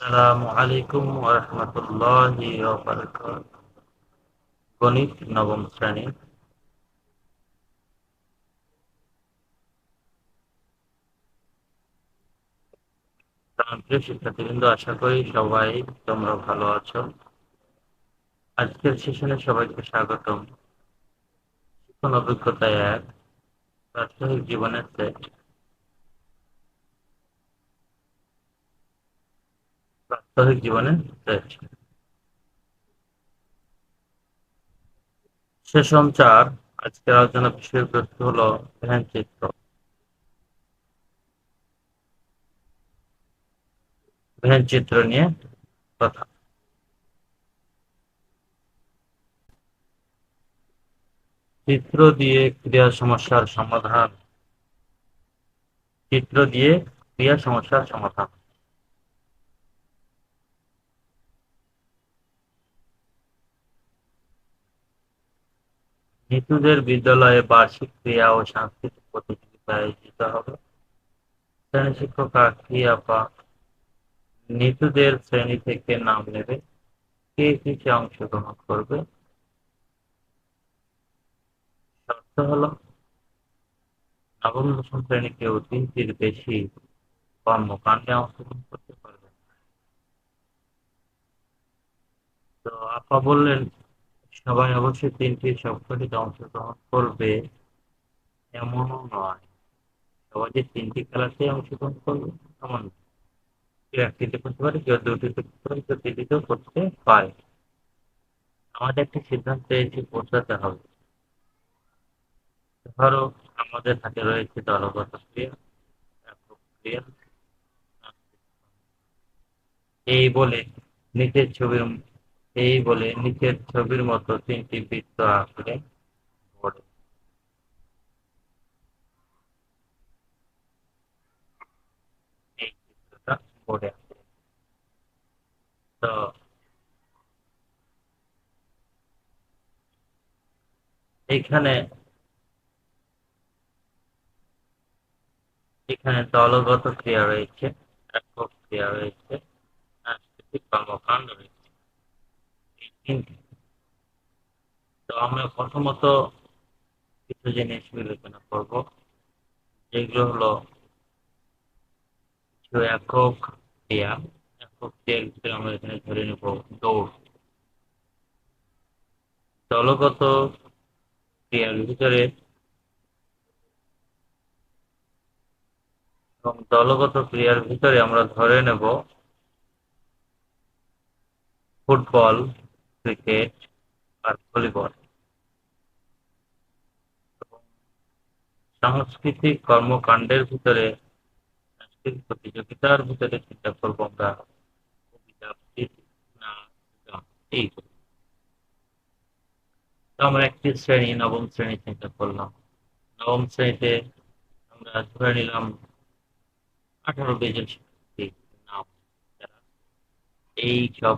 আসসালামু আলাইকুম ওরহমতুল্লাহি গণিত নবম শ্রেণি। শিক্ষার্থীবৃন্দ, আশা করি সবাই তোমরা ভালো আছো। আজকের সেশনে সবাইকে স্বাগতম। শিক্ষণ অভিজ্ঞতায় এক প্রাত্যহিক জীবনের সেট। প্রাত্যহিক জীবনের সেট সেশন চার, আজকের আলোচনা বিষয়বস্তু হলো, ধ্যান চিত্র। ভেন চিত্র নিয়ে কথা। চিত্র দিয়ে ক্রিয়া সমস্যার সমাধান। চিত্র দিয়ে ক্রিয়া সমস্যার সমাধান। নিতুদের বিদ্যালয়ে বার্ষিক ক্রিয়া ও সাংস্কৃতিক প্রতিযোগিতা আয়োজিত হবে। শ্রেণি শিক্ষক নিতুদের শ্রেণি থেকে নাম নেবে। কে কিসে অংশগ্রহণ করবে? শর্ত হলো নবম দশম শ্রেণি কেউ তিনটির বেশি কর্মকাণ্ডে অংশগ্রহণ করতে পারবে তো আপা বললেন সবাই অবশ্যই তিনটি সবকটিতে অংশগ্রহণ করবে, এমনও নয়। সবাই যে তিনটি খেলাতে অংশগ্রহণ করবে, এমন কেউ একটিতে করতে পারে, কেউ দুটিতে করতে পারে, কেউ তিনটিতেও করতে পারে। আমাদের একটি সিদ্ধান্ত এসে পৌঁছাতে হবে। ধরো, আমাদের হাতে রয়েছে দলগত ক্রিয়া এই বলে নিচের ছবির এই বলে নিচের ছবির মতো তিনটি বৃত্ত আছে। তো এখানে এখানে দলগত ক্রিয়া রয়েছে একক ক্রিয়া রয়েছে সাংস্কৃতিক কর্মকাণ্ড রয়েছে। এই তো আমরা প্রথমত কিছু জিনিস বিবেচনা করব, যেগুলো হলো কিছু একক ক্রিয়া। একক ক্রিয়ার ভিতরে আমরা এখানে ধরে নেব দৌড়। দলগত ক্রিয়ার ভিতরে এবং দলগত ক্রিয়ার ভিতরে আমরা ধরে নেব ফুটবল। ক্রিকেট আর ভলিবল সাংস্কৃতিক কর্মকাণ্ডের ভিতরে, সাংস্কৃতিক প্রতিযোগিতার ভিতরে চিন্তা করব আমরা। কবিতা এই আমরা একটি শ্রেণি, নবম শ্রেণি চিন্তা করলাম। নবম শ্রেণীতে আমরা ধরে নিলাম আঠারো বেজন শিক্ষার্থী নাম। এই সব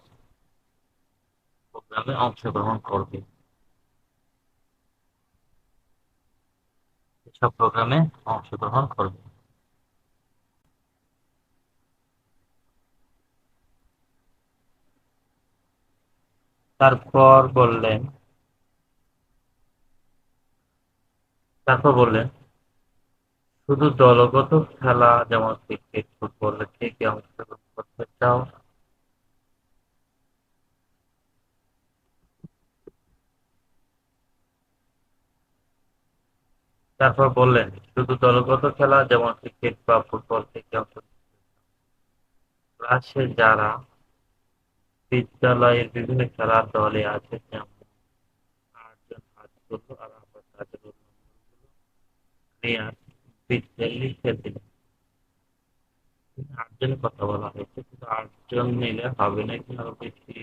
প্রোগ্রামে অংশগ্রহণ করবে। সব প্রোগ্রামে অংশগ্রহণ করবে। তারপর বললেন তারপর বললেন, শুধু দলগত খেলা যেমন ক্রিকেট, ফুটবল কে কে অংশগ্রহণ করতে চাও তারপর বললেন, শুধু দলগত খেলা, যেমন ক্রিকেট বা ফুটবল থেকে ক্লাসে যারা বিদ্যালয়ের বিভিন্ন খেলার দলে আছে, যেমন আটজন হাত আর আবার তাদের দিলেন। আটজনের কথা বলা হয়েছে, কিন্তু আটজন নিলে হবে না কি বেশি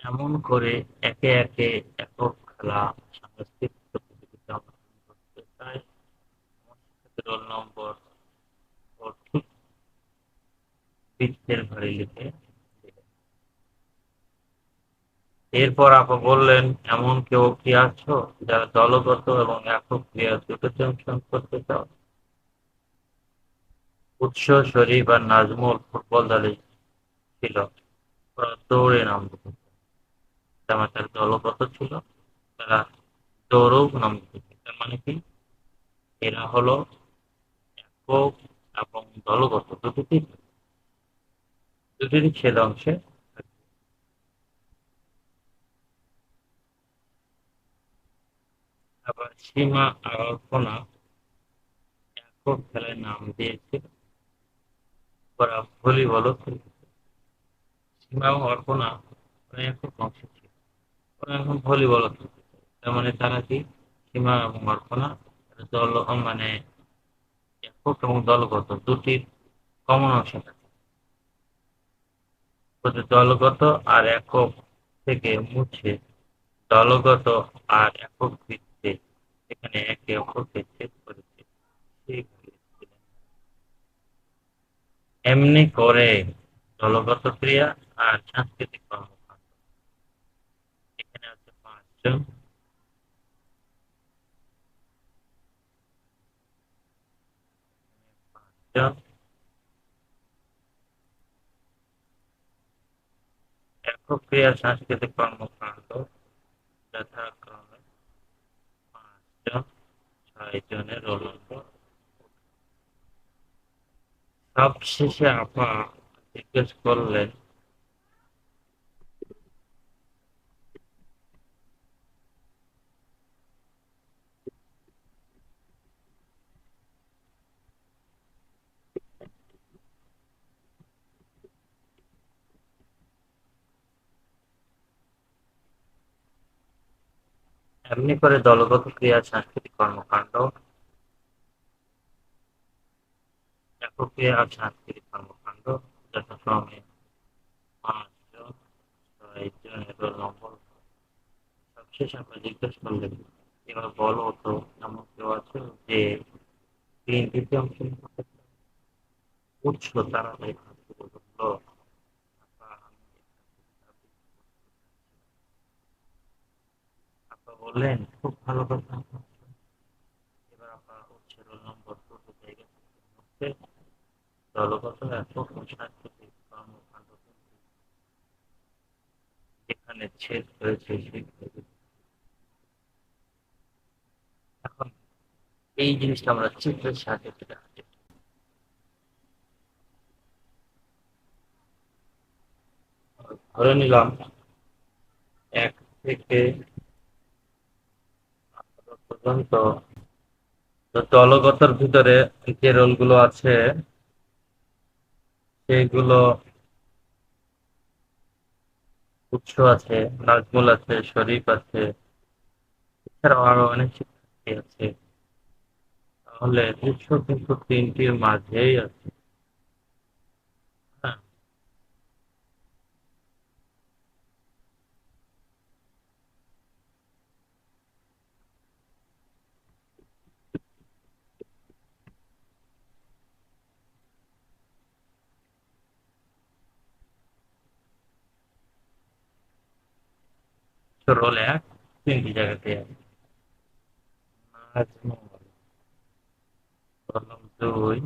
এমন করে একে একে একক খেলা সাংস্কৃতিক প্রতিযোগিতা করতে চায় রোল নম্বর ও ঘরে লিখে এরপর আপা বললেন, এমন কেউ কি আছো যারা দলগত এবং একক ক্রিয়া দুটোতে অংশগ্রহণ করতে চাও? উৎস, শরীফ আর নাজমুল ফুটবল দলে ছিল। ওরা দৌড়ে নামবে তেমন তার দলগত ছিল। তারা দৌড়ও নামবে তার মানে কি? এরা হলো একক এবং দলগত দুটি দুটিরই ছেদ অংশে। আবার সীমা আরাধনা একক খেলায় নাম দিয়েছিল। ওরা ভলিবলও খেলছে সীমা ও অর্পণা ওরা একক অংশ ছিল। ওরা এখন ভলিবলও খেলছে তার মানে তারা কি? সীমা এবং অর্পণা দল মানে একক এবং দলগত দুটির কমন অংশ থাকে দলগত আর একক থেকে মুছে দলগত আর একক ভিত্তিতে এখানে একে অপরকে ছেদ করেছে। এমনি করে দলগত ক্রিয়া আর সাংস্কৃতিক কর্মকাণ্ড। এখানে আছে পাঁচজন। পাঁচজন একক ক্রিয়া সাংস্কৃতিক কর্মকাণ্ড যথাক্রমে পাঁচজন ছয় জনের রোল সবশেষে আপা জিজ্ঞেস করলেন এমনি করে দলগত সাংস্কৃতিক কর্মকাণ্ড ক্রিয়া আর সাংস্কৃতিক কর্মকাণ্ড, যথাক্রমে পাঁচজন নম্বর সবশেষ আমরা জিজ্ঞেস করলেন এবার বলো তো, এমন কেউ আছে যে তিন তৃতীয়াংশ উঠছিল তারা বলল বললেন খুব ভালো কথা। এবার আমরা হচ্ছে রোল নম্বর জায়গা থেকে দলগত যেখানে ছেদ হয়েছে এখন এই জিনিসটা আমরা চিত্রের সাথে সাহায্যে ধরে নিলাম, এক থেকে পর্যন্ত। দলগতর ভিতরে যে রোলগুলো আছে সেগুলো উৎস আছে, নাজমুল আছে, শরীফ আছে, এছাড়াও আরও অনেক শিক্ষার্থী আছে। তাহলে উৎস কিন্তু তিনটির মাঝেই আছে। রোল এক তিনটি জায়গাতে কলম দুই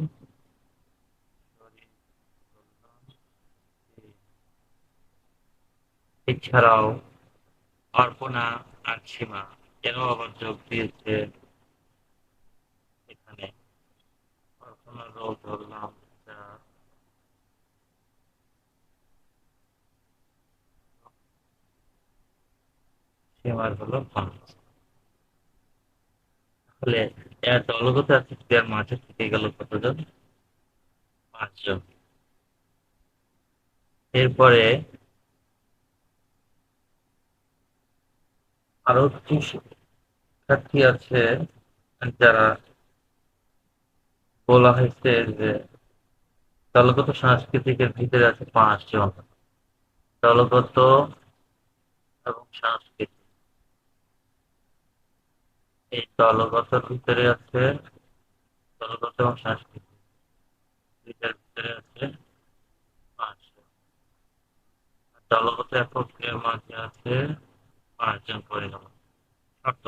এছাড়াও অর্পণা আর সীমা এরাও আবার যোগ দিয়েছে? এখানে অর্পণার রোল ধরলাম। সীমার হলো তাহলে এর দলগত অ্যাসিডের মাঝে থেকে গেল কতজন? পাঁচজন। এরপরে আরও কিছু শিক্ষার্থী আছে যারা বলা হয়েছে যে দলগত সাংস্কৃতিকের ভিতরে আছে পাঁচজন। দলগত এবং সাংস্কৃতিক। এই দলগত ভিতরে আছে দলগত এবং সাংস্কৃতিক দুইটার ভিতরে আছে পাঁচজন। দলগত এককের মাঝে আছে পাঁচজন পরিণাম শর্ত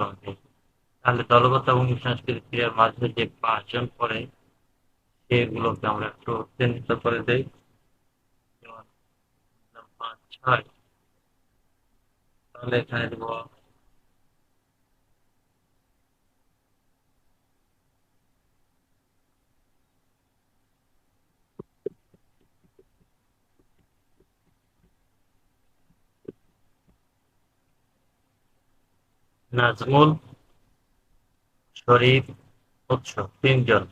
তাহলে দলগত এবং সাংস্কৃতিক ক্রিয়ার মাঝে যে পাঁচজন পড়ে, সেগুলোকে আমরা একটু চিহ্নিত করে দেই। পাঁচ, ছয়। তাহলে এখানে দেব নাজমুল শরীফ উৎস, তিনজন।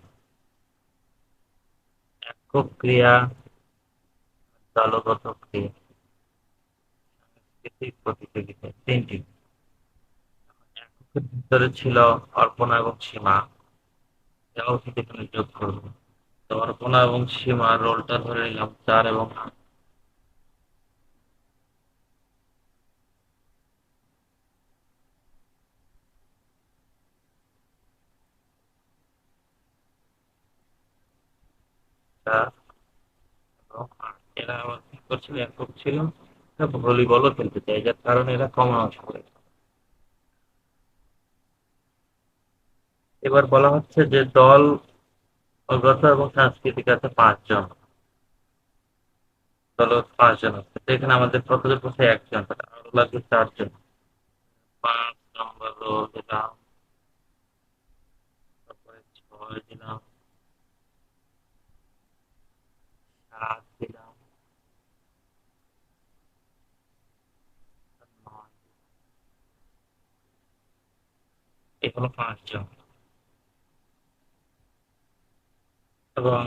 একক ক্রিয়া দলগত ক্রিয়া। সাংস্কৃতিক প্রতিযোগিতা তিনটি। এককের ভিতরে ছিল অর্পণা এবং সীমা। এটাও থেকে এখানে যোগ করব তো অর্পণা এবং সীমা রোলটা ধরে নিলাম, চার এবং আট। ভলিবলও খেলতে যার কারণে এরা এবার বলা হচ্ছে যে দল অগত এবং সাংস্কৃতিক আছে পাঁচজন। দল পাঁচজন আছে। এখানে আমাদের কতজন বসে? একজন। আরও লাগবে চারজন। পাঁচ নম্বর দিলাম। তারপরে ছয় দিলাম সাত দিলাম নয় এই হলো পাঁচজন। এবং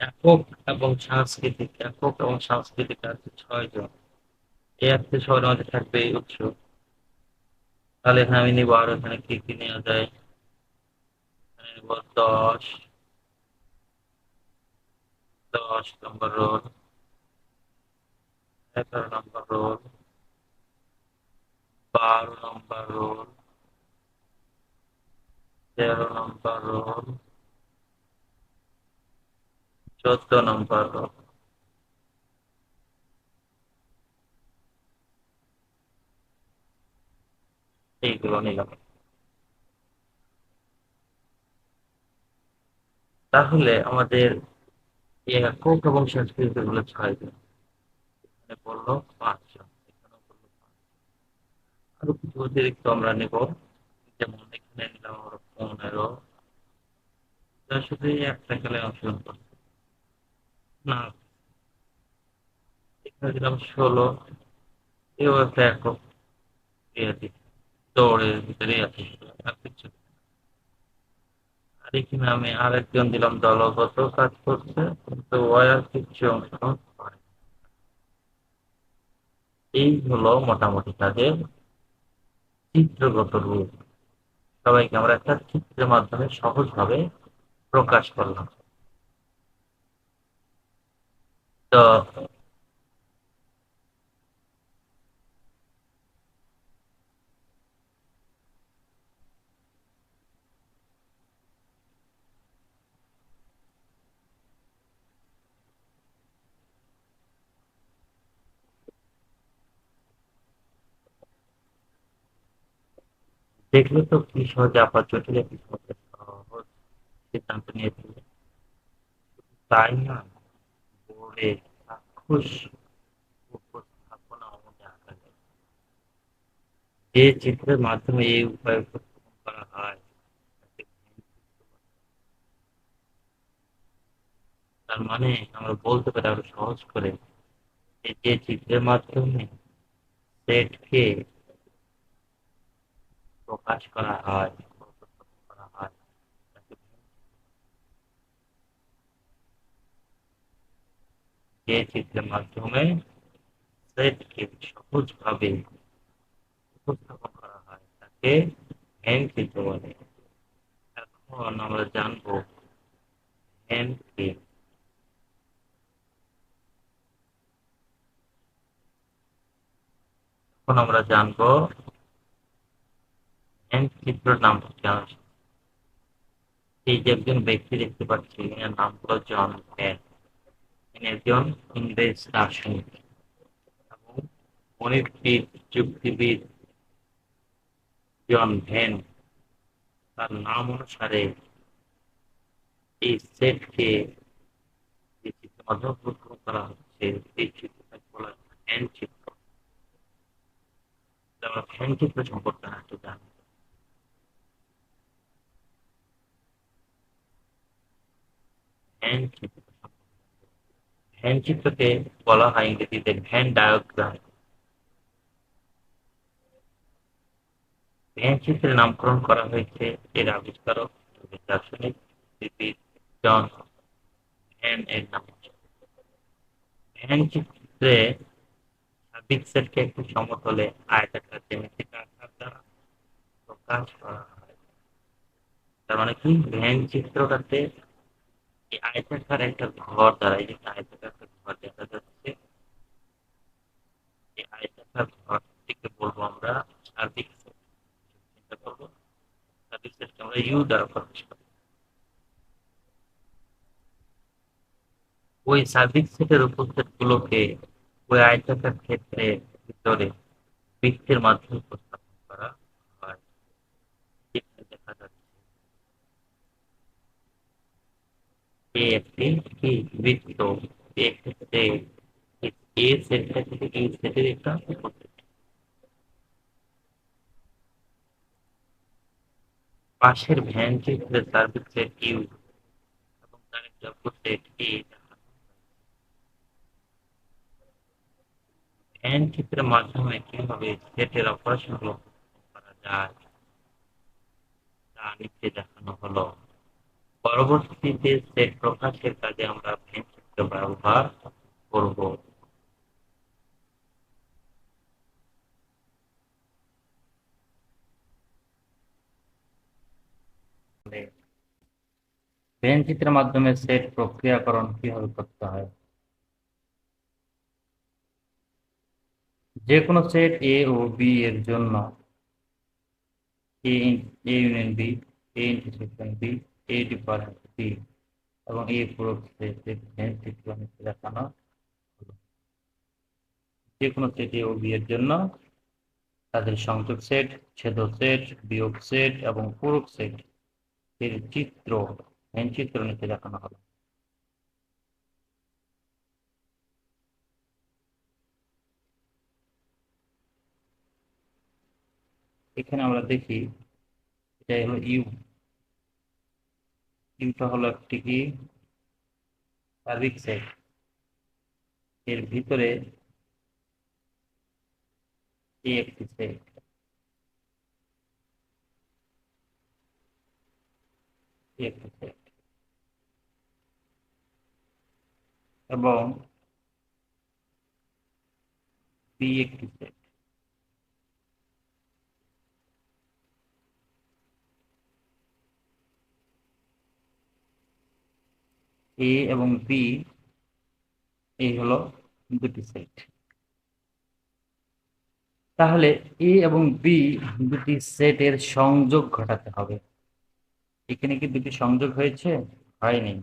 একক এবং সাংস্কৃতিক, একক এবং সাংস্কৃতিক আছে ছয় জন এই একটি ছয়ের মধ্যে থাকবে এই উৎস তাহলে এখানে আমি নিবো আরও এখানে কি কি নেওয়া যায়? এখানে নিবো দশ। দশ নম্বর রোল। এগারো নম্বর রোল। বারো নম্বর রোল। তেরো নম্বর রোল। চোদ্দ নম্বর রোল। এইগুলো নিলাম। তাহলে আমাদের একক এবং সংস্কৃতি গুলো ছয় জন? বলল পাঁচজন এখানে বলল আরও কিছু অতিরিক্ত আমরা নেব। যেমন এখানে নিলাম আমরা পনেরো। একটা খেলায় অংশগ্রহণ করছে। না। এখানে দিলাম ষোলো। এও একটা একক ক্রিয়াটি। দৌড়ের ভিতরে আছে। আর কিছু আর এখানে আমি আরেকজন দিলাম দলগত কাজ করছে, কিন্তু ওয়ার কিছু অংশগ্রহণ এই হলো মোটামুটি তাদের চিত্রগত রূপ। সবাইকে আমরা একটা চিত্রের মাধ্যমে সহজভাবে প্রকাশ করলাম। তো দেখলে তো কি সহজে আপার জটিল কি সহজে সিদ্ধান্ত নিয়ে তাই না? বোর্ডে চাক্ষুষ যে চিত্রের মাধ্যমে এই উপায় উপস্থাপন করা হয় তার মানে আমরা বলতে পারি আরও সহজ করে যে চিত্রের মাধ্যমে সেটকে প্রকাশ করা হয় উপস্থাপন করা হয় তাকে যে চিত্রের মাধ্যমে সেটকে সহজভাবে উপস্থাপন করা হয় তাকে হ্যান্ড চিত্র বলে এখন আমরা জানব হ্যান্ড কি এখন আমরা জানব হ্যান্ড চিত্রের নাম হচ্ছে এই যে একজন ব্যক্তি দেখতে পাচ্ছি, এর নাম হলো জন ভ্যান ইনি একজন ইংরেজ দার্শনিক এবং গণিতবিদ যুক্তিবিদ জন ভ্যান, তার নাম অনুসারে এই সেটকে যে চিত্রের মাধ্যমে উপস্থাপন করা হচ্ছে। এই চিত্রটাকে বলা হয় হ্যান্ড চিত্র ভ্যান চিত্র সম্পর্কে একটু জানি ভ্যান চিত্র চিত্রকে বলা হয় ইংরেজিতে ভ্যান ভ্যান চিত্রের নামকরণ করা হয়েছে এর আবিষ্কারক দার্শনিক জন ভ্যান এর নাম। ভ্যান চিত্রে পিক্সেলকে একটি সমতলে আয়তাকার জ্যামিতিক আকার দ্বারা প্রকাশ করা হয়। তার মানে কি? ভ্যান চিত্রটাতে এই আয়তাকার একটা ঘর দ্বারা, এই আয়তাকার ঘর দেখা যাচ্ছে, এই আয়তাকার ঘরটিকে বলব আমরা সার্বিক চিন্তা করব সার্বিক সেটকে আমরা ইউ দ্বারা প্রকাশ করি ওই সার্বিক সেটের উপস্থিত গুলোকে ওই আয়তাকার ক্ষেত্রে ভিতরে বৃত্তের মাধ্যমে উপস্থাপন করা হয়। দেখা যাচ্ছে একটি কি বৃত্ত এক্ষেত্রে এ সেটটা থেকে এই সেটের একটা পাশের ভ্যান চিত্রে সার্বিক সেট ইউ এবং তার একটা সেট এ এন চিত্রের মাধ্যমে কীভাবে সেটের অপারেশন করা যায়, তা নিচে দেখানো হলো। পরবর্তীতে সেট প্রকাশের কাজে আমরা ভেন ব্যবহার করব। চিত্রের মাধ্যমে সেট প্রক্রিয়াকরণ কীভাবে করতে হয়? যে কোনো সেট এ ও বি এর জন্য A union B A intersection B A difference B এবং এ পূরক সেটের চিত্র দেখানো, যে কোনো সেট ও বি এর জন্য তাদের সংযোগ সেট ছেদ সেট বিয়োগ সেট এবং পূরক সেট এর চিত্র চিত্র নিচে দেখানো হলো। এখানে আমরা দেখি, এটা হলো ইউ ইউটা হলো একটি কি? সার্বিক সেট এর ভিতরে একটি সেট একটি এবং বি একটি সেট এ এবং বি এই হলো দুটি সেট তাহলে এ এবং বি দুটি সেটের সংযোগ ঘটাতে হবে। এখানে কি দুটি সংযোগ হয়েছে? হয়নি।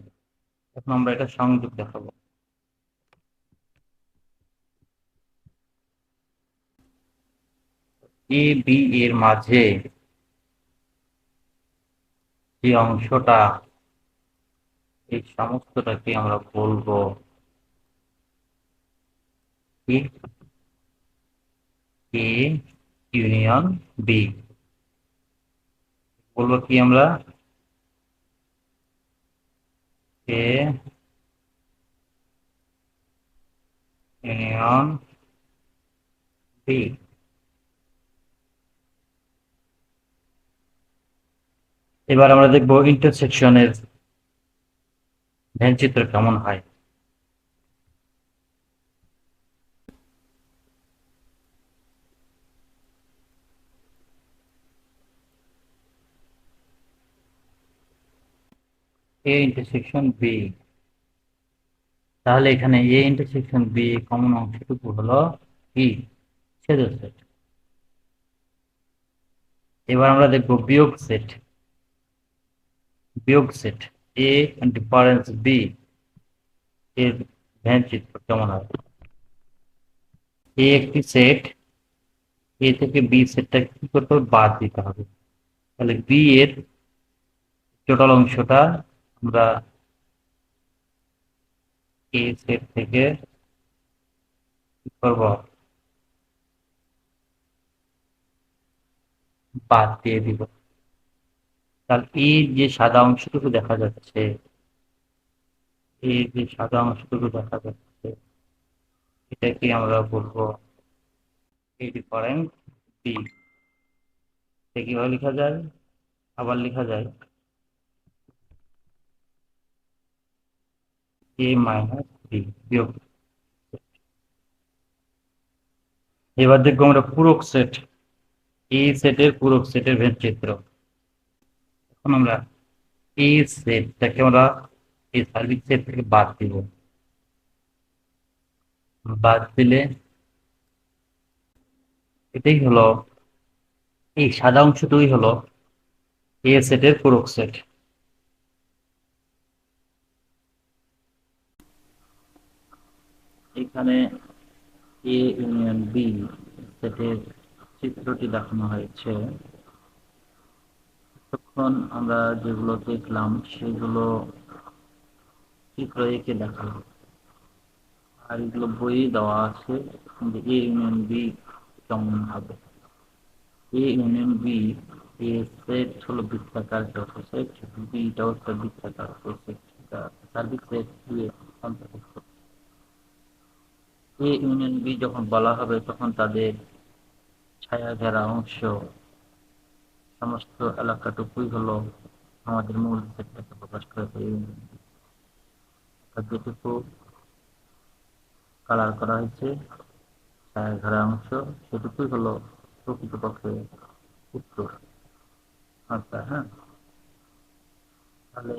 এখন আমরা এটা সংযোগ দেখাবো। এ বি এর মাঝে যে অংশটা এই সমস্তটাকে আমরা বলব এ ইউনিয়ন বি বলব কি আমরা? এ ইউনিয়ন বি এবার আমরা দেখব ইন্টারসেকশনের ভ্যান চিত্র কেমন হয়? এ ইন্টারসেকশন বি তাহলে এখানে এ ইন্টারসেকশন বি কমন অংশটুকু হলো ই ছেদ সেট এবার আমরা দেখব বিয়োগ সেট। বিয়োগ সেট। এ ডিফারেন্স বি এর ভ্যান চিত্র কেমন হবে এ একটি সেট এ থেকে বি সেটটা কি করতে বাদ দিতে হবে। তাহলে বি এর টোটাল অংশটা আমরা এ সেট থেকে কি করব? বাদ দিয়ে দিব। তাহলে এর যে সাদা অংশটুকু দেখা যাচ্ছে এর যে সাদা অংশটুকু দেখা যাচ্ছে এটাকে আমরা বলব? এই ডিফারেন্স বি কীভাবে লেখা যায়? আবার লেখা যায়। এ মাইনাস বি এবার দেখব আমরা পূরক সেট এই সেটের পূরক সেটের ভেদ চিত্র এখন আমরা এই সেটটাকে আমরা এই সার্ভিস সেট থেকে বাদ দিব। বাদ দিলে এটাই হলো, এই সাদা অংশটুকুই হলো এ সেটের পূরক সেট। এখানে এ ইউনিয়ন বি সেটের চিত্রটি দেখানো হয়েছে। তখন আমরা যেগুলো দেখলাম, সেগুলো এঁকে দেখালাম। আর এগুলো বইয়ে দেওয়া আছে যে এ ইউনিয়ন বি কেমন হবে। A union B A set হলো বৃত্তাকার সেট বিটাও একটা বৃত্তাকার সার্বিক এ ইউনিয়ন বি যখন বলা হবে, তখন তাদের ছায়া ঘেরা অংশ সমস্ত এলাকাটুকুই হলো আমাদের মূল সেটটাকে প্রকাশ করে যেটুকু কালার করা হয়েছে ছায়া অংশ, সেটুকুই হলো প্রকৃতপক্ষে উত্তর। আচ্ছা হ্যাঁ। তাহলে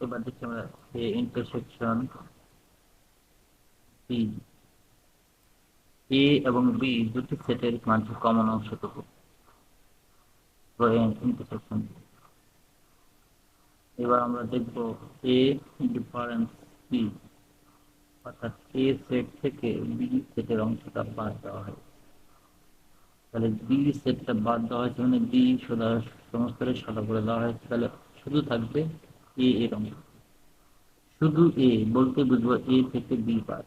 এবার দেখছি আমরা এ ইন্টারসেকশন বি এ এবং বি দুটি সেটের মাঝে কমন অংশটুকু। ইন্টারসেকশন এবার আমরা দেখব এ ডিফারেন্স বি অর্থাৎ এ সেট থেকে বি সেটের অংশটা বাদ দেওয়া হয়। তাহলে বি সেটটা বাদ দেওয়া হয়েছে মানে বি সোজা সমস্ত সাদা করে দেওয়া হয়েছে। তাহলে শুধু থাকবে এ এর অংশ। শুধু এ বলতে বুঝব এ থেকে বি বাদ।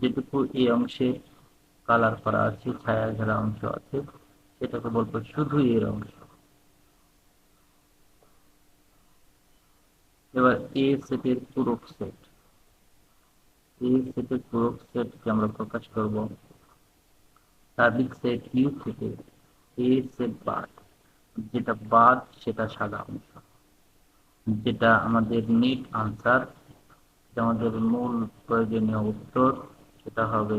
যেটুকু এই অংশে কালার করা আছে ছায়া ঘেরা অংশ আছে সেটাকে বলব শুধু এর অংশ। এবার এ সেটের পূরক সেট। এ সেটের পূরক সেটকে আমরা প্রকাশ করব সার্বিক সেট ইউ থেকে এ সেট বাদ, যেটা বাদ সেটা সাদা অংশ। যেটা আমাদের নিট আনসার আমাদের মূল প্রয়োজনীয় উত্তর, সেটা হবে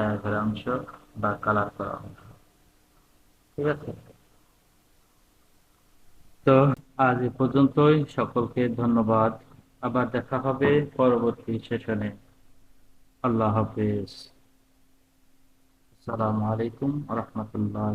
ছায়া অংশ বা কালার করা অংশ। ঠিক আছে? তো আজ এ পর্যন্তই। সকলকে ধন্যবাদ। আবার দেখা হবে পরবর্তী সেশনে। আল্লাহ হাফিজ। আসসালামু আলাইকুম রহমতুল্লাহ